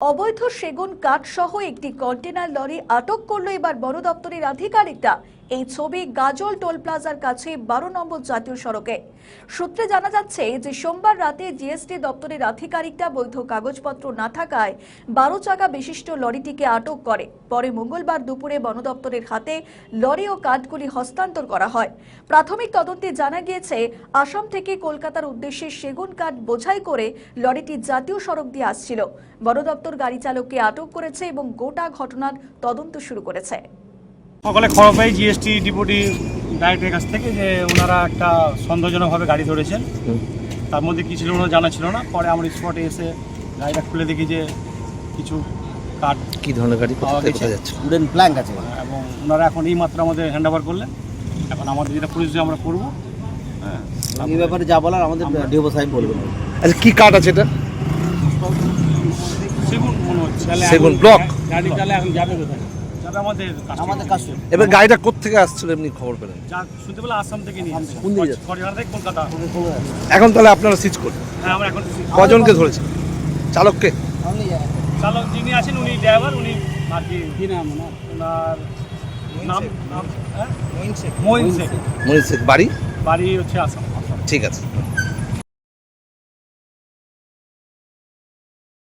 অবৈধ সেগুন কাঠ সহ একটি কন্টেনার লরি আটক করল এবার বন দপ্তরের আধিকারিকরা। এই ছবি গাজল টোল প্লাজার কাছে বারো নম্বর জাতীয় সড়কে। সূত্রে জানা যাচ্ছে যে সোমবার রাতে জিএসটি দপ্তরের আধিকারিকরা বৈধ কাগজপত্র না থাকায় বারো চাকা বিশিষ্ট লরিটিকে আটক করে। পরে মঙ্গলবার দুপুরে বন দপ্তরের হাতে লরি ও কাঠগুলি হস্তান্তর করা হয়। প্রাথমিক তদন্তে জানা গিয়েছে, আসাম থেকে কলকাতার উদ্দেশ্যে সেগুন কাঠ বোঝাই করে লরিটি জাতীয় সড়ক দিয়ে আসছিল। বন দপ্তর গাড়ি চালককে আটক করেছে এবং গোটা ঘটনার তদন্ত শুরু করেছে। সকালে খবর পাই জিএসটি ডিপুটি ডাইরেক্টরের কাছ থেকে যে ওনারা একটা সন্দেহজনকভাবে গাড়ি ধরেছেন। তার মধ্যে কি ছিল ওনার জানা ছিল না। পরে আমরা স্পটে এসে গাড়িটা খুলে দেখি যে কিছু কাঠ কি ধরনের গাড়ি পাওয়া গেছে। উডেন প্ল্যাঙ্ক আছে এবং ওনারা এখন এই মাত্র আমাদের হ্যান্ড ওভার করলেন। এখন আমাদের যেটা পুলিশ আমরা করব। হ্যাঁ এই ব্যাপারে যা বলার আমাদের ডিওপো সাহেব বলবেন। আচ্ছা কি কাঠ আছে এটা? সেগুন মনে হচ্ছে। সেগুন, block? গাড়ি তাহলে এখন যাবে কোথায়? আমাদের আমাদের কাজ এবার গাড়িটা কোথেকে আসছিল এমনি খবর পেলেন? যা শুনতে পেলে আসাম থেকে নিয়ে কোন দিকে? কলকাতা। এখন তাহলে আপনারা সিজ করবেন হ্যাঁ আমরা এখন কজনকে ধরেছে চালককে? চালক যিনি আছেন উনি ড্রাইভার উনি আর কি কি নাম ওনার? নাম নাম হ্যাঁ? শেখ। শেখ। বাড়ি? বাড়ি হচ্ছে আসাম আসাম। ঠিক আছে।